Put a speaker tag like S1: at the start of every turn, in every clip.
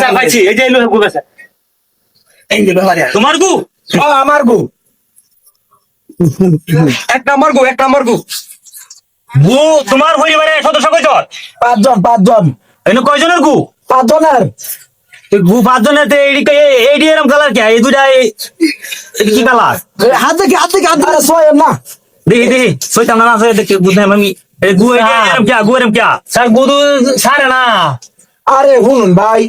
S1: Sir পাইছি এই যে এলো গু গেছে
S2: এই যে ব্যাপারে
S1: তোমার গু?
S2: ও আমার গু। এক নম্বর গু এক নম্বর গু।
S1: গু তোমার পরিবারের সদস্য কয়জন?
S2: পাঁচজন পাঁচজন।
S1: এনে কয়জনের গু?
S2: পাঁচজনের।
S1: গু পাঁচজনের তে এইডি এইডি এরম কালার কি? এই দুইটা এই এই কি কালার?
S2: হাত থেকে হাত থেকে হাত ধরে শোয় না।
S1: দেখি দেখি না আমি। এই গু এরম কিয়া গু এরম কিয়া স্যার গু তো সারে না।
S2: আরে শুনুন ভাই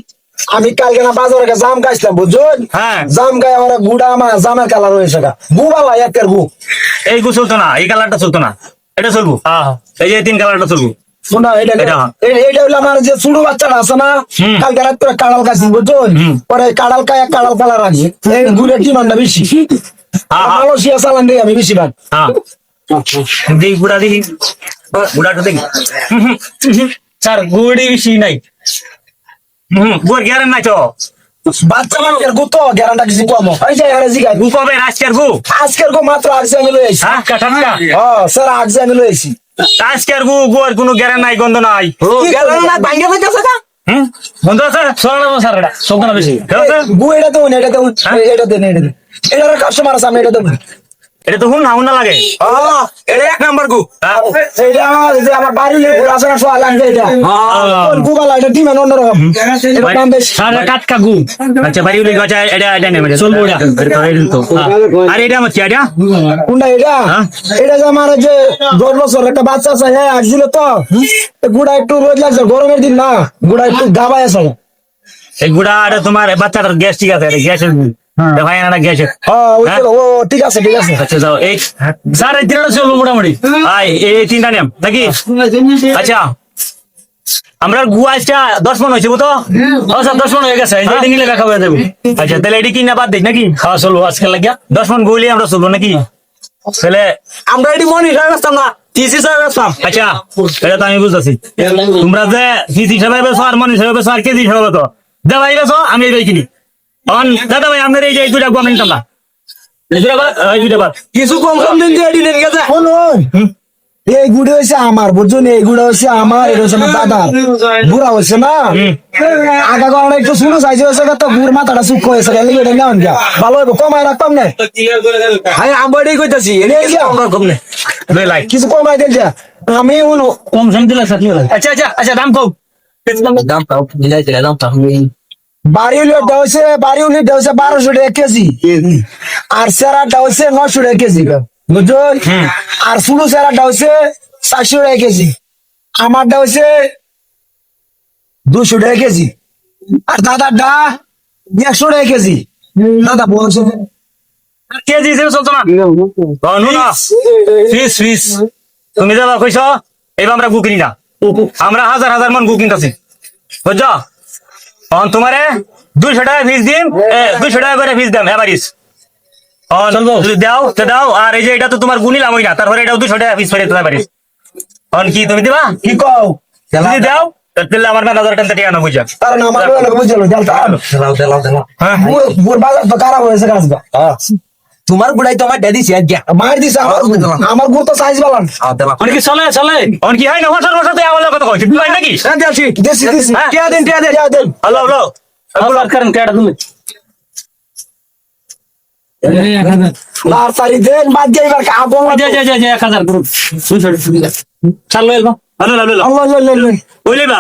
S2: আমি কালকে না বাজারে জাম গাইছিলাম বুঝুন
S1: হ্যাঁ।
S2: জাম গায়ে আমার গুড়া আমার জামের কালার হয়েছে গা। গু বালা একের গু।
S1: এই গু চলতো না এই কালারটা চলতো না। এটা চলবো? এই যে তিন কালারটা চলবো।
S2: শোনা এটা
S1: এটা।
S2: হলো আমার যে ছোট বাচ্চাটা আছে না কালকে রাত করে কাড়াল গাছি বুঝুন পরে কাড়াল কায়া কাড়াল কালার আনি এই গুড়ের ডিমান্ডটা বেশি।
S1: হ্যাঁ, হ্যাঁ।
S2: মালয়েশিয়া চালান দিই আমি বেশি ভাগ
S1: হ্যাঁ। দেখি গুড়া দেখি। গুড়াটা দেখি। স্যার গুড়ি বেশি নাই। হুম গুড় গ্যারেন নাই তো।
S2: বাচ্চা মানুষের গু তো গ্যারান্টা কিছু কম এই যে এখানে জিগাই।
S1: গু কবে আজকের গু?
S2: আজকের গু মাত্র আগছে আমি লই আইছি
S1: হ্যাঁ কাটাকা
S2: হ্যাঁ স্যার আগছে আমি লই আইছি
S1: আজকের গু গুড় কোনো গ্যারেন নাই গন্ধ নাই।
S2: কি করবেন না না
S1: হুম? গন্ধ সরল এটা বেশি।
S2: গু এটা দেবো এটা
S1: হ্যাঁ?
S2: এটা দেন এটা দেন। কাস্টমার আছে? আমি এটা দেবো
S1: এটা তো হুন না হুন লাগে
S2: এটা এক নাম্বার গু? এটা আমার যে আমার বাড়ির লোক আছে না সোয়া লাগবে এটা। গু বালা এটা ডিমান্ড অন্যরকম এটা দাম বেশি।
S1: সারা কাটকা গু। আচ্ছা বাড়ি উলি গজা এটা এটা নেবে চলবো এটা। আর এটা আমার এটা?
S2: কোনটা এটা?
S1: হ্যাঁ?
S2: এটা যে আমার যে দশ বছর একটা বাচ্চা আছে হ্যাঁ আসছিল তো। গুড়া একটু রোদ লাগছে গরমের দিন না গুড়া একটু গাবাই আছে।
S1: এই গুড়া এটা তোমার বাচ্চাটার গ্যাস ঠিক আছে গ্যাসের না
S2: হ্যাঁ তো, ও ঠিক আছে ঠিক আছে।
S1: আচ্ছা যাও এই স্যার এই তিনটা চলবো মোটামুটি। আই এই তিনটা নিয়ম নাকি? আচ্ছা আমরা গুয়া আজটা দশ মন হয়েছে তো স্যার দশ মন হয়ে গেছে এই নিলে দেখা হয়ে যাবে আচ্ছা তাহলে এটি কিনা বাদ দিই নাকি? খাওয়া চলবো আজকে লাগিয়া। দশ মন গুলি আমরা চলবো নাকি? তাহলে
S2: আমরা এটি মনি বেচতাম না টিসি
S1: আচ্ছা এটা তো আমি বুঝতেছি। তোমরা যে হিসাবে বেছো আর মন হিসাবে বেছো আর কেজি হিসাবে বেছো দে ভাই আমি এই কিনি। অন দাদা ভাই আপনার এই যে দুটা নিতাম না
S2: কিছু কম কম দিন দিয়ে এটি নিয়ে গেছে। শুনুন এই গুড়ি হয়েছে আমার বুঝুন এই গুড়া হচ্ছে আমার এটা হচ্ছে আমার বুড়া না? আগা একটু শুনো চাইছে হয়েছে তো গুড় মাথাটা চুপ হয়েছে গেলে এটা নেওয়ান গা। ভালো হইব কমাই রাখতাম না। কইতাছি আমরা কম না। কিছু কমাই দেন যা। আমি
S1: কম সম দিলে সাথে আচ্ছা আচ্ছা আচ্ছা দাম কম
S2: বাড়ি উলিটা হচ্ছে বাড়ি উলিটা হচ্ছে বারোশো টাকা কেজি। আর সেরাটা হচ্ছে নশো টাকা কেজি বুঝুন আর শুরু সেরাটা হচ্ছে চারশো টাকা কেজি। আমারটা হচ্ছে দুশো টাকা কেজি। আর দাদারটা একশো টাকা কেজি। দাদা বলছে
S1: কেজি হিসেবে চলতো না? নো না ফিস। ফিস তুমি যাবা কইছ এবার আমরা গু কিনি না। আমরা হাজার হাজার মন গু কিনতেছি। বুঝছ? অন তোমারে দুইশো টাকা ফিস দিম দুইশো টাকা করে ফিস দাম এবারিস অন যদি দাও তো দাও আর এই যে এটা তো তোমার গুনিলাম ওই না তারপরে এটাও দুইশো টাকা ফিস ফেরে তোমার পারিস অন কি তুমি দিবা
S2: কি কও
S1: যদি দাও তাহলে আমার মেলা দরকার টাকা না বুঝা
S2: কারণ আমার বুঝলো জালটা
S1: হ্যাঁ
S2: বুড় বাজার তো খারাপ হয়েছে কাজ
S3: তোমার গুড়াই তো আমার ড্যাডি শেয়ার গিয়া।
S2: মার দিছে আমার আমার গুড় তো সাইজ বালান।
S1: অন কি চলে চলে? অন কি হয় না বছর তুই আমার কথা কইছিস তুই নাকি?
S2: দেশি দেশি
S1: হ্যাঁ।
S2: টিয়া দেন টিয়া দেন টিয়া দেন।
S1: Hello hello. তুমি হাজার। করুন চাল এলো। Hello hello hello.
S2: Allah Allah Allah
S1: ওইলে বা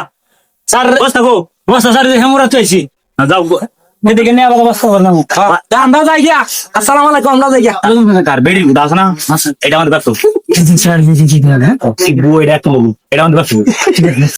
S1: স্যার বস্তা গো বস্তা স্যার হেমুরা তো আইছি যাও গো। এদিকে নিয়ে আবার বস্তা করলাম
S2: আমরা যাই গিয়া আসসালামু আলাইকুম আমরা যাই গিয়া
S1: কার বেডি দাস না এটা আমাদের ব্যস্ত এটা আমাদের ব্যস্ত